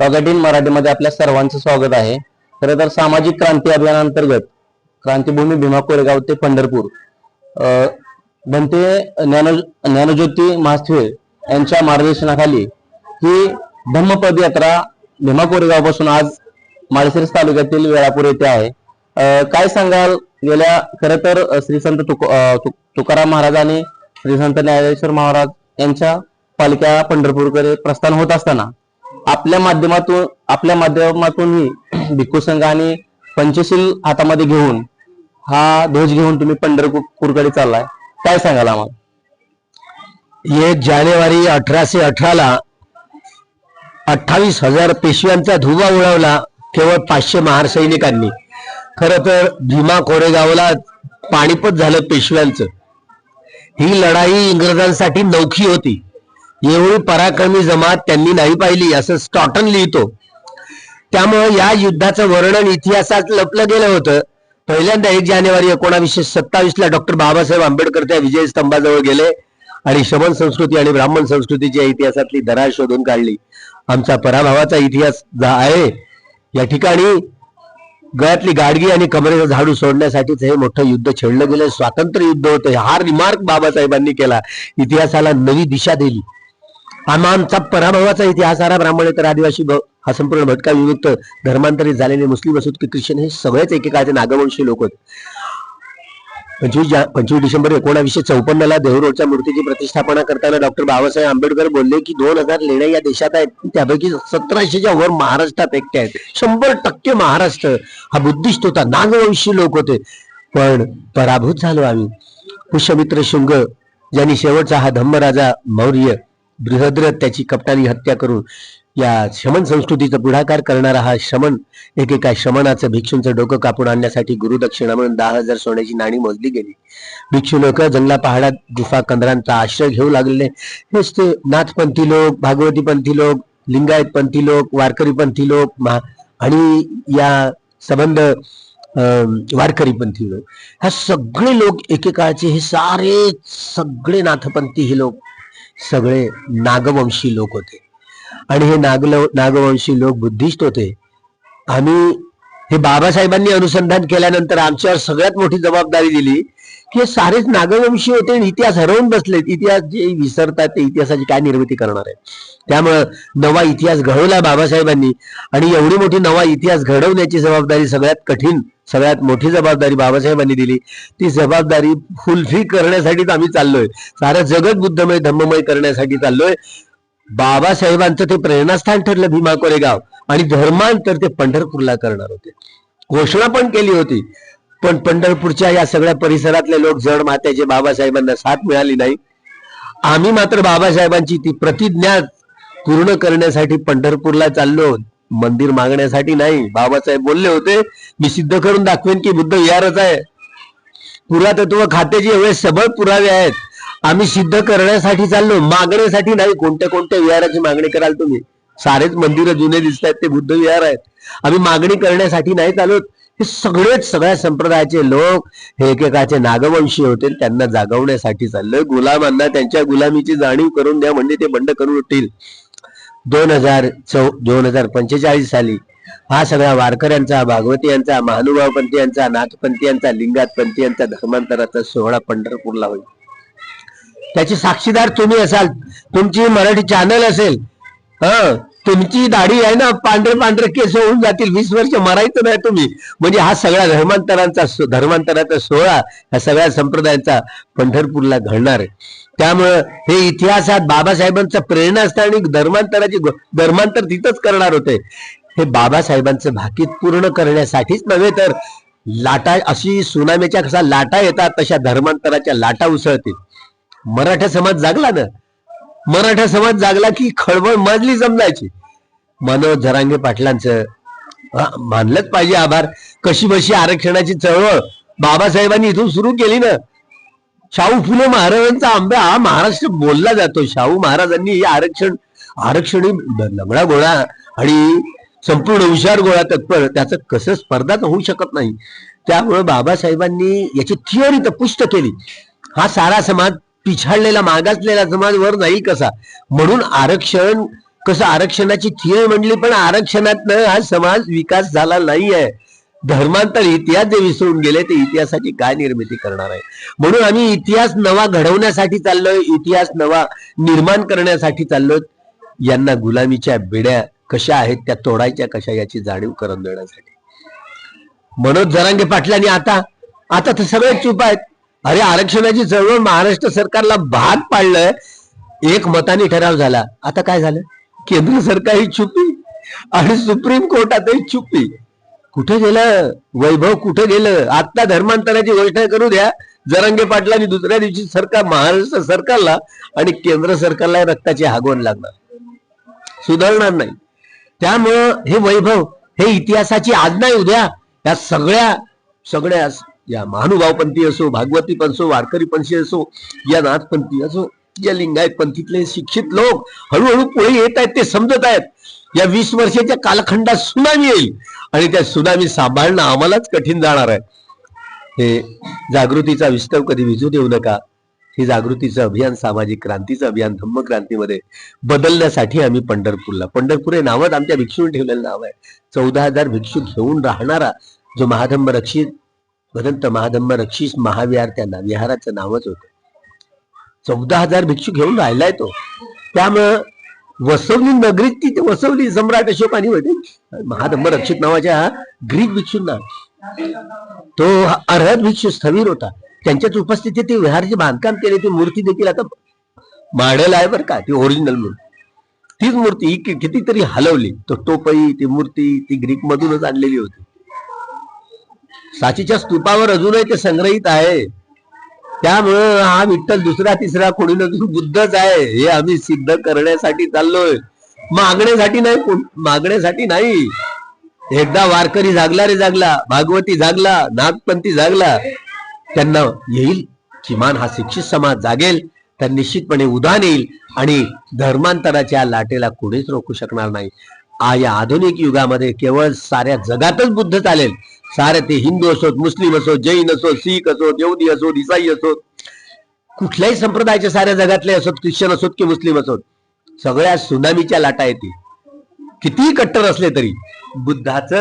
टॉगॅटिन मराठीमध्ये आपल्या सर्वांचं स्वागत आहे. खरं तर सामाजिक क्रांती अभियानांतर्गत क्रांतीभूमी भीमा कोरेगाव ते पंढरपूर बनते ज्ञान ज्ञानज्योती महास्थळे यांच्या मार्गदर्शनाखाली ही धम्मपद यात्रा भीमा कोरेगावपासून आज माळशिरस तालुक्यातील वेळापूर येथे आहे. काय सांगाल गेल्या खरं तर श्री संत तुकाराम महाराज आणि श्री संत ज्ञानेश्वर महाराज यांच्या पालिका पंढरपूरकडे प्रस्थान होत असताना आपल्या माध्यमातून आपल्या माध्यमातूनही भिक्खू संघ आणि पंचशील हातामध्ये घेऊन हा ध्वज घेऊन तुम्ही पंढरपूरकडे चाललाय. काय सांगाल आम्हाला? एक जानेवारी अठराशे अठराला अठ्ठावीस हजार पेशव्यांचा धुवा उडवला केवळ पाचशे महार सैनिकांनी खर तर भीमा कोरेगावला पाणीपत झालं पेशव्यांचं. ही लढाई इंग्रजांसाठी नौखी होती. एवढी पराक्रमी जमात त्यांनी नाही पाहिली असं स्टॉटन लिहितो. त्यामुळे या युद्धाचं वर्णन इतिहासात लपलं गेलं होतं. पहिल्यांदा एक जानेवारी एकोणावीसशे सत्तावीस ला डॉक्टर बाबासाहेब आंबेडकर त्या विजय स्तंभाजवळ गेले आणि शमन संस्कृती आणि ब्राह्मण संस्कृतीच्या इतिहासातली दरार शोधून काढली. आमचा पराभवाचा इतिहास आहे. या ठिकाणी गळ्यातली गाडगी आणि कमरेचं झाडू सोडण्यासाठीच हे मोठं युद्ध छेडलं गेलं. स्वातंत्र्य युद्ध होतं. हा रिमार्क बाबासाहेबांनी केला. इतिहासाला नवी दिशा दिली. आम्हा आमचा पराभवाचा इतिहास हा ब्राह्मण तर आदिवासी हा संपूर्ण भटका विमुक्त धर्मांतरित झालेले मुस्लिम असोत की ख्रिश्चन हे सगळेच एकेकाचे नागवंशी लोक होते पंचवीस पंचवीस डिसेंबर एकोणावीसशे चौपन्नला देहरोडच्या मूर्तीची प्रतिष्ठापना करताना डॉक्टर बाबासाहेब आंबेडकर बोलले की दोन हजार लेण्या या देशात आहेत त्यापैकी सतराशेच्या वर महाराष्ट्रात एकटे आहेत. शंभर टक्के महाराष्ट्र हा बुद्धिस्ट होता नागवंशी लोक होते. पण पराभूत झालो आम्ही. पुष्यमित्र शुंग ज्यांनी शेवटचा हा धम्मराजा मौर्य बृहद्रथ त्याची कपटानी हत्या करून या शमन संस्कृतीचा पुढाकार करणारा हा शमन एकेका शमनाचं भिक्षूंचं डोकं कापून आणण्यासाठी गुरुदक्षिणा म्हणून दहा हजार सोन्याची नाणी मोजली गेली. भिक्षू लोक जंगला पहाडात गुफा कंदरांचा आश्रय घेऊ लागलेले हेच ते नाथपंथी लोक भागवतीपंथी लोक लिंगायतपंथी लोक वारकरीपंथी लोक महा- आणि या संबंध अं, वारकरी पंथी लोक. ह्या सगळे लोक एकेकाळचे हे सारे सगळे नाथपंथी हे लोक सगळे नागवंशी लोक होते. आणि हे नागल नागवंशी लोक बुद्धिस्ट होते. आम्ही हे बाबासाहेबांनी अनुसंधान केल्यानंतर आमच्यावर सगळ्यात मोठी जबाबदारी दिली. हे सारेच नागवंशी होते आणि इतिहास हरवून बसलेत. इतिहास जे विसरतात ते इतिहासाची काय निर्मिती करणार आहे त्यामुळं नवा इतिहास घडवला बाबासाहेबांनी आणि एवढी मोठी नवा इतिहास घडवण्याची जबाबदारी सगळ्यात कठीण सगळ्यात मोठी जबाबदारी बाबासाहेबांनी दिली. ती जबाबदारी फुलफी करण्यासाठीच आम्ही चाललोय. सारं जगत बुद्धमय धम्ममय करण्यासाठी चाललोय. बाबासाहेबांचं ते प्रेरणास्थान ठरलं भीमा कोरेगाव. आणि धर्मांतर ते पंढरपूरला करणार होते. घोषणा पण केली होती. पण पंढरपूरच्या या सगळ्या परिसरातले लोक जड मात्याचे बाबासाहेबांना साथ मिळाली नाही. आम्ही मात्र बाबासाहेबांची ती प्रतिज्ञा पूर्ण करण्यासाठी पंढरपूरला चाललो. मंदिर मागण्यासाठी नाही. बाबासाहेब बोलले होते मी सिद्ध करून दाखवेन की बुद्ध विहारच आहे. पुरातत्व खात्याचे एवढे सबळ पुरावे आहेत. आम्ही सिद्ध करण्यासाठी चाललो. मागण्यासाठी नाही. कोणत्या कोणत्या विहाराची मागणी कराल तुम्ही? सारेच मंदिर जुने दिसत आहेत ते बुद्ध विहार आहेत. आम्ही मागणी करण्यासाठी नाही चालत. हे सगळेच सगळ्या संप्रदायाचे लोक हे एकेकाचे नागवंशी होते. त्यांना जागवण्यासाठी चाललोय गुलामांना त्यांच्या गुलामीची जाणीव करून द्या म्हणजे ते बंड करून उठतील. दोन हजार चौ दोन हजार पंचेचाळीस साली हा सगळा वारकऱ्यांचा भागवती यांचा महानुभाव पंथीयांचा नाथपंथीयांचा लिंगातपंथीयांचा धर्मांतराचा सोहळा पंढरपूरला होईल. त्याची साक्षीदार तुम्ही असाल. तुमची मराठी चॅनल असेल. ह. तुमची दाढी आहे ना पांढरे पांढरे केस होऊन जातील. वीस वर्ष मरायचं नाही तुम्ही. म्हणजे हा सगळा धर्मांतरांचा धर्मांतराचा सोहळा ह्या सगळ्या संप्रदायांचा पंढरपूरला घडणार आहे. त्यामुळं हे इतिहासात बाबासाहेबांचं प्रेरणास्थान आणि धर्मांतराची धर्मांतर तिथंच करणार होते. हे बाबासाहेबांचं भाकीत पूर्ण करण्यासाठीच नव्हे तर लाटा अशी सुनामीच्या कसा लाटा येतात तशा धर्मांतराच्या लाटा उसळतील. मराठा समाज जागला ना. मराठा समाज जागला की खळबळ माजली समजायची मनोज झरांगे पाटलांचं मानलंच पाहिजे आभार. कशी बशी आरक्षणाची चळवळ बाबासाहेबांनी इथून सुरू केली ना? शाहू फुले महाराजांचा आंबा हा महाराष्ट्र बोलला जातो. शाहू महाराजांनी हे आरक्षण आरक्षण लंगडा गोळा आणि संपूर्ण हुशार गोळा तत्पर त्याचं कसं स्पर्धा तर होऊ शकत नाही. त्यामुळे बाबासाहेबांनी याची थिअरी तर पुष्ट केली. हा सारा समाज पिछाडलेला मागासलेला समाज वर नाही कसा. म्हणून आरक्षण कसं आरक्षणाची थिअरी म्हणली पण आरक्षणातनं हा समाज विकास झाला नाहीये. धर्मांतर इतिहास जे विसरून गेले ते इतिहासाची काय निर्मिती करणार आहे? म्हणून आम्ही इतिहास नवा घडवण्यासाठी चाललोय इतिहास नवा निर्माण करण्यासाठी चाललोय. यांना गुलामीच्या बेड्या कशा आहेत त्या तोडायच्या कशा याची जाणीव करून देण्यासाठी. मनोज जरांगे पाटलांनी आता आता तर सगळे चूप आहेत. अरे आरक्षणाची चळवळ महाराष्ट्र सरकारला भाग पाडलंय एक मताने ठराव झाला. आता काय झालं? केंद्र सरकार ही चुपी आणि सुप्रीम कोर्टातही चुपी कुठे गेलं? वैभव कुठे गेलं? आता धर्मांतराची घोषणा करू द्या. जरांगे पाटलांनी दुसऱ्या दिवशी सरकार महाराष्ट्र सरकारला आणि केंद्र सरकारला रक्ताची हागवण लागणार. सुधारणार नाही. त्यामुळं हे वैभव हे इतिहासाची आज नाही उद्या. या सगळ्या सगळ्या या महानुभावपंथी असो भागवती असो वारकरी पंथी असो या नाथपंथी असो या लिंगायत पंथीतले शिक्षित लोक हळूहळू पुढे येत आहेत ते समजत आहेत. या वीस वर्षाच्या कालखंडात सुनामी येईल आणि त्या सुनामी सांभाळणं आम्हालाच कठीण जाणार आहे. हे जागृतीचा विस्तव कधी विजू देऊ नका. हे जागृतीचं अभियान सामाजिक क्रांतीचं अभियान धम्म क्रांतीमध्ये बदलण्यासाठी आम्ही पंढरपूरला. पंढरपूर हे नावात आमच्या भिक्षून ठेवलेलं नाव आहे. चौदा हजार भिक्षू घेऊन राहणारा जो महाधम्म रक्षित भदंत महादंब रक्षीस महाविहार त्यांना विहाराचं नावच होत. चौदा हजार भिक्षू घेऊन राहिलाय तो. त्यामुळं वसवली नगरीत ती ते वसवली सम्राट अशोकानी होते. महादंब रक्षित नावाच्या ग्रीक भिक्षूंना. तो अर्हत भिक्षू स्थवीर होता. त्यांच्याच उपस्थितीत ते विहारचे बांधकाम केले. ती मूर्ती देखील आता माडल आहे बरं का ती ओरिजिनल मूर्ती. तीच मूर्ती कितीतरी हलवली. तो टोपई ती मूर्ती ती ग्रीक मधूनच आणलेली होती. साचीच्या स्तूपावर अजूनही ते संग्रहित आहे. त्यामुळं हा विठ्ठल दुसरा तिसरा कोणी नसून बुद्धच आहे. हे आम्ही सिद्ध करण्यासाठी चाललोय. मागण्यासाठी नाही मागण्यासाठी नाही. एकदा वारकरी जागला रे जागला भागवती जागला नागपंथी जागला. त्यांना येईल किमान हा शिक्षित समाज जागेल तर निश्चितपणे उदान येईल आणि धर्मांतराच्या लाटेला कोणीच रोखू शकणार नाही. आ या आधुनिक युगामध्ये केवळ साऱ्या जगातच बुद्ध चालेल. सारे ते हिंदू असोत मुस्लिम असोत जैन असोत शीख असोत यहुदी असोत इसाई असोत. कुठल्याही संप्रदायाचे साऱ्या जगातले असोत ख्रिश्चन असोत की मुस्लिम असोत सगळ्या सुनामीच्या लाटा येते कितीही कट्टर असले तरी बुद्धाच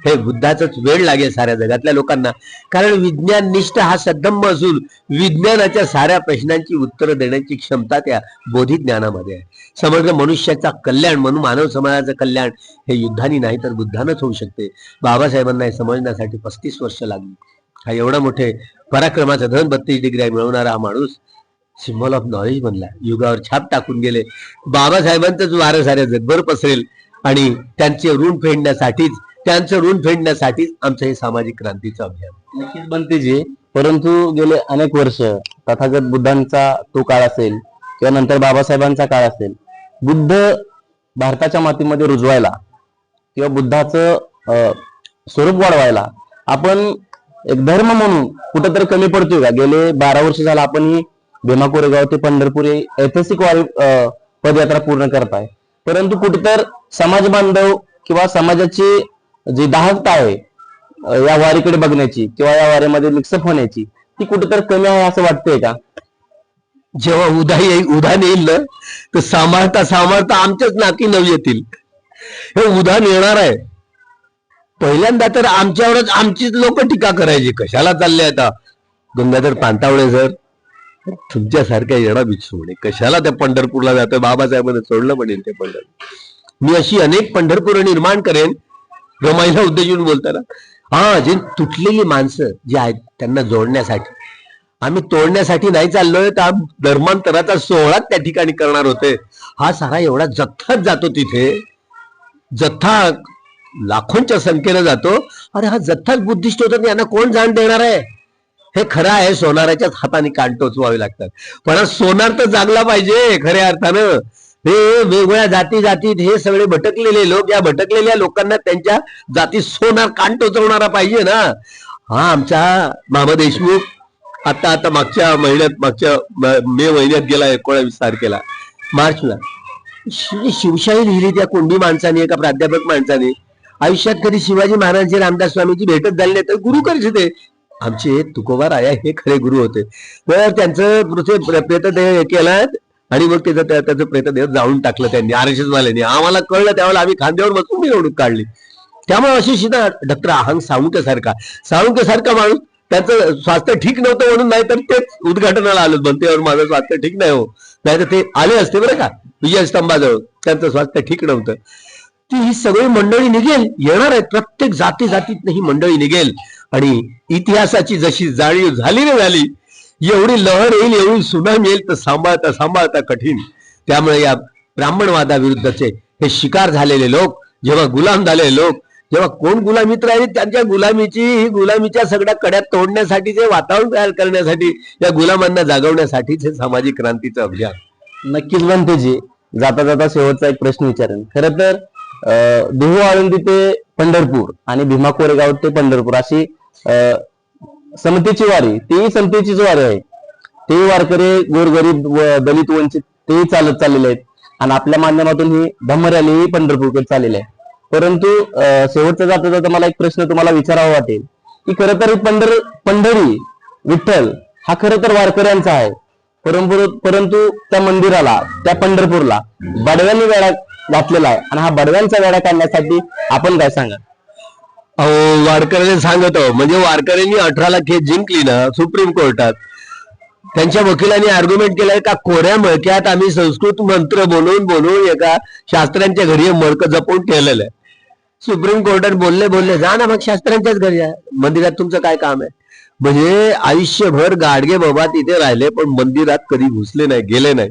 हे बुद्धाचाच वेळ लागेल साऱ्या जगातल्या लोकांना. कारण विज्ञान निष्ठ हा सद्धम्म असून विज्ञानाच्या साऱ्या प्रश्नांची उत्तरं देण्याची क्षमता त्या बोधी ज्ञानामध्ये आहे. समग्र मनुष्याचा कल्याण म्हणून मानव समाजाचं कल्याण हे युद्धानी नाही तर बुद्धानच होऊ शकते. बाबासाहेबांना हे समजण्यासाठी पस्तीस वर्ष लागली. हा एवढा मोठे पराक्रमाचा धन बत्तीस डिग्री मिळवणारा हा माणूस सिम्बॉल ऑफ नॉलेज बनला. युगावर छाप टाकून गेले. बाबासाहेबांचंच वारं साऱ्या जगभर पसरेल आणि त्यांचे ऋण फेडण्यासाठीच त्यांचं ऋण फेडण्यासाठीच आमचं हे सामाजिक क्रांतीचं अभियान. नक्कीच बनतेजी परंतु गेले अनेक वर्ष तथागत बुद्धांचा तो काळ असेल किंवा नंतर बाबासाहेबांचा काळ असेल बुद्ध भारताच्या मातीमध्ये रुजवायला किंवा बुद्धाचं अं, स्वरूप वाढवायला आपण एक धर्म म्हणून कुठंतरी कमी पडतोय का? गेले बारा वर्ष झाला आपण ही भीमा कोरेगाव ते पंढरपूर ही ऐतिहासिक पदयात्रा पूर्ण करताय. परंतु कुठेतर समाज बांधव किंवा समाजाची जी दाहकता आहे या वारीकडे बघण्याची किंवा या वारीमध्ये मिक्सअप होण्याची ती कुठेतरी कमी आहे असं वाटतंय का? जेव्हा उदा येईल उदान येईल ना तर सांभाळता सांभाळता आमच्याच नाकी नव येतील. हे उधाण येणार आहे. पहिल्यांदा तर आमच्यावरच आमचीच लोक टीका करायची कशाला चालले आता? गंगाधर पांतावळे सर. तुमच्यासारख्या येणार भिक्षू म्हणे कशाला त्या पंढरपूरला जातोय? बाबासाहेबांना सोडलं म्हणेल ते पंढरपूर. मी अशी अनेक पंढरपूर निर्माण करेन रमाईला उद्योजून बोलताना. हा जे तुटलेली माणसं जी आहेत त्यांना जोडण्यासाठी. आम्ही तोडण्यासाठी नाही चाललोय तर धर्मांतराचा सोहळा त्या ठिकाणी करणार होते हा सारा एवढा जथ्थाच जातो तिथे. जथ्था लाखोंच्या संख्येनं जातो. अरे हा जथ्थाच बुद्धिस्ट होता यांना कोण जाण देणार आहे? हे खरं आहे सोनाराच्याच हाताने कान टोचवावे लागतात. पण हा सोनार तर जागला पाहिजे खऱ्या अर्थानं. हे वेगवेगळ्या जाती जातीत हे सगळे भटकलेले लोक या भटकलेल्या लोकांना त्यांच्या जाती सोनार कान टोचवणारा पाहिजे ना. हा आमचा मामा देशमुख आता आता मागच्या महिन्यात मागच्या मे महिन्यात गेला एकोणावीस तारखेला मार्चला. शिवशाही लिहिली त्या कुंडी माणसाने एका प्राध्यापक माणसाने. आयुष्यात कधी शिवाजी महाराजांची रामदास स्वामीची भेटच झाली नाही तर गुरु करीच ते आमचे तुकोबा राया हे खरे गुरु होते. तर त्यांचं पृथ्वी प्रेत ते आणि मग त्याचं त्या- त्याचं प्रेतदेह जाळून टाकलं त्यांनी आर एस आम्हाला कळलं त्यावेळेला आम्ही खांद्यावर बसून निवडणूक काढली. त्यामुळे अशी सीधा डॉक्टर अहंग साळुंके साळुंके सारखा माणूस त्याचं स्वास्थ्य ठीक नव्हतं म्हणून नाही तर तेच उद्घाटनाला आलं. बनतेवर माझं स्वास्थ्य ठीक नाही हो. नाही तर ते आले असते बरं का विजय स्तंभाजवळ. त्यांचं स्वास्थ्य ठीक नव्हतं. ती ही सगळी मंडळी निघेल. येणार आहे प्रत्येक जाती जातीत ही मंडळी निघेल. आणि इतिहासाची जशी जाळीव झाली ना झाली एवढी लहर येईल एवढी सुनाम येईल तर सांभाळता सांभाळता कठीण. त्यामुळे या ब्राह्मणवादाविरुद्धचे हे शिकार झालेले लोक जेव्हा गुलाम झालेले लोक जेव्हा कोण गुलामीत राहिले त्यांच्या गुलामीची ही गुलामीच्या सगळ्या कड्या तोडण्यासाठीचे वातावरण तयार करण्यासाठी या गुलामांना जागवण्यासाठीच हे सामाजिक क्रांतीचं अभियान. नक्कीच बनतेजी जाता जाता शेवटचा एक प्रश्न विचारेन. खरं तर अं, देहू आळंदी ते पंढरपूर आणि भीमा कोरेगाव ते पंढरपूर अशी समतेची वारी तेही समतेचीच वारी आहे. तेही वारकरी गोरगरीब दलित वंचित तेही चालत चाललेले आहेत. आणि आपल्या माध्यमातून ही धम्म रॅली ही पंढरपूरकडे चाललेली आहे. परंतु शेवटचा जाता जाता मला एक प्रश्न तुम्हाला विचारावा वाटेल की खरं तर पंढर पंढरी विठ्ठल हा खरं तर वारकऱ्यांचा आहे. परंतु परंतु त्या मंदिराला त्या पंढरपूरला बडव्यांनी वेळा घातलेला आहे. आणि हा बडव्यांचा वेळा काढण्यासाठी आपण काय सांगा अहो वारकऱ्याने हो म्हणजे वारकऱ्यांनी अठराला केस जिंकली ना सुप्रीम कोर्टात. त्यांच्या वकिलांनी आर्ग्युमेंट केलंय का कोऱ्या मळक्यात आम्ही संस्कृत मंत्र बोलून बोलून एका शास्त्रांच्या घरी हे मळकं जपून ठेवलेलं आहे. सुप्रीम कोर्टात बोलले बोलले जा ना मग शास्त्रांच्याच घरी जा मंदिरात तुमचं काय काम आहे? म्हणजे आयुष्यभर गाडगे बाबा तिथे राहिले पण मंदिरात कधी घुसले नाही गेले नाही.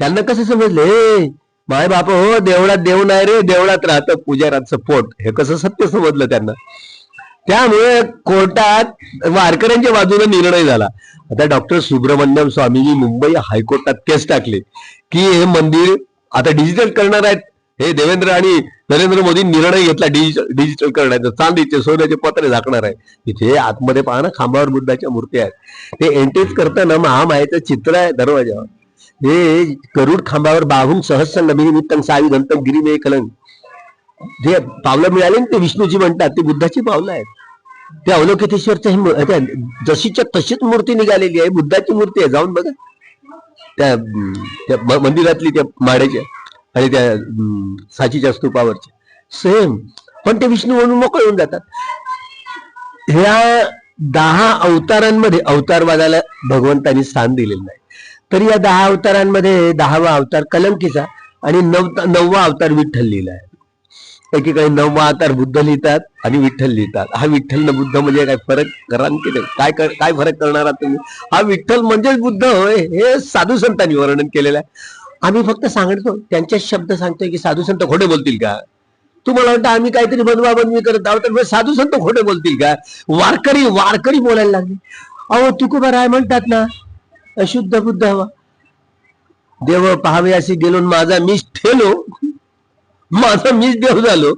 त्यांना कसं समजले? माय बाप हो देवळात देव नाही रे देवळात राहतं पुजाराचं पोट. हे कसं सत्य समजलं त्यांना? त्यामुळे कोर्टात वारकऱ्यांच्या बाजूने निर्णय झाला. आता डॉक्टर सुब्रमण्यम स्वामीजी मुंबई हायकोर्टात केस टाकले की हे मंदिर आता डिजिटल करणार आहेत. हे देवेंद्र आणि नरेंद्र मोदी निर्णय घेतला डिजिटल डिजिटल करण्याचं. चांदीचे सोन्याचे पत्रे झाकणार आहे तिथे आतमध्ये पाहणं ना खांबावर बुद्धाच्या मूर्ती आहेत. ते एंट्रीच करताना महामायाचं चित्र आहे दरवाजावर हे गरुड खांबावर बाहून सहस्र नभी निमित्तम सावी गिरी गिरीमे कलंग जे पावलं मिळाली ते विष्णूजी म्हणतात ते बुद्धाची पावलं आहेत. त्या अवलोकितेश्वरच्या जशीच्या तशीच मूर्ती निघालेली आहे बुद्धाची मूर्ती आहे जाऊन बघा. त्या त्या मंदिरातली त्या माड्याच्या आणि त्या साचीच्या स्तूपावरच्या. सेम. पण ते विष्णू म्हणून मोकळे होऊन जातात. ह्या दहा अवतारांमध्ये अवतारवादाला भगवंतांनी स्थान दिलेलं नाही तर या दहा अवतारांमध्ये दहावा अवतार कलंकीचा आणि नव नववा अवतार विठ्ठल लिहिला आहे. एकीकडे नववा अवतार बुद्ध लिहितात आणि विठ्ठल लिहितात. हा विठ्ठल न बुद्ध म्हणजे काय फरक करा की नाही? काय काय फरक करणार तुम्ही? हा विठ्ठल म्हणजेच बुद्ध होय हे साधू संतांनी वर्णन केलेलं आहे. आम्ही फक्त सांगतो त्यांचे शब्द सांगतोय की साधू संत खोटे बोलतील का? तुम्हाला वाटतं आम्ही काहीतरी बनवा बनवी करत आहोत तर साधू संत खोटे बोलतील का? वारकरी वारकरी बोलायला लागले. अहो तुकोबा राय म्हणतात ना अशुद्ध बुद्ध हवा. देव पहावे असे गेलो माझा मीच ठेलो. माझा मीच देव झालो.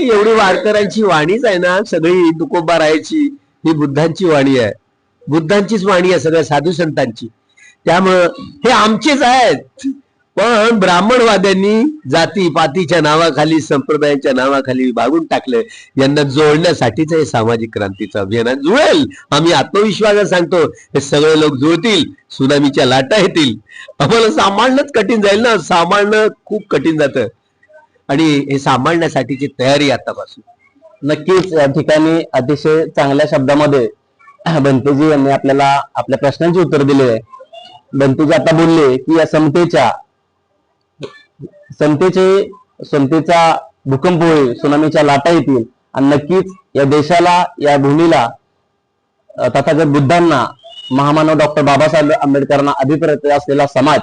एवढी वारकऱ्यांची वाणीच आहे ना सगळी तुकोबा रायाची ही बुद्धांची वाणी आहे. बुद्धांचीच वाणी आहे सगळ्या साधू संतांची. त्यामुळं हे आमचेच आहेत. पण ब्राह्मणवाद्यांनी जाती पातीच्या नावाखाली संप्रदायाच्या नावाखाली भागून टाकलं. यांना जोडण्यासाठीच हे सामाजिक क्रांतीचं अभियान जुळेल. आम्ही आत्मविश्वासात सांगतो हे सगळे लोक जुळतील सुनामीच्या लाटा येतील. आम्हाला सांभाळणंच कठीण जाईल ना? सांभाळणं खूप कठीण जातं. आणि हे सांभाळण्यासाठीची तयारी आतापासून. नक्कीच या ठिकाणी अतिशय चांगल्या शब्दामध्ये बंतेजी यांनी आपल्याला आपल्या प्रश्नांची उत्तर दिले आहे. बंतेजी आता बोलले की या समतेच्या संतेचे संतेचा भूकंप होईल सुनामीच्या लाटा येतील. आणि नक्कीच या देशाला या भूमीला तथागत बुद्धांना महामानव डॉक्टर बाबासाहेब आंबेडकरांना अभिप्रेत असलेला समाज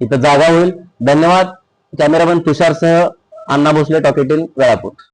इथं जागा होईल. धन्यवाद. कॅमेरामॅन तुषारसह अण्णा भोसले टॉकेटील वेळापूर.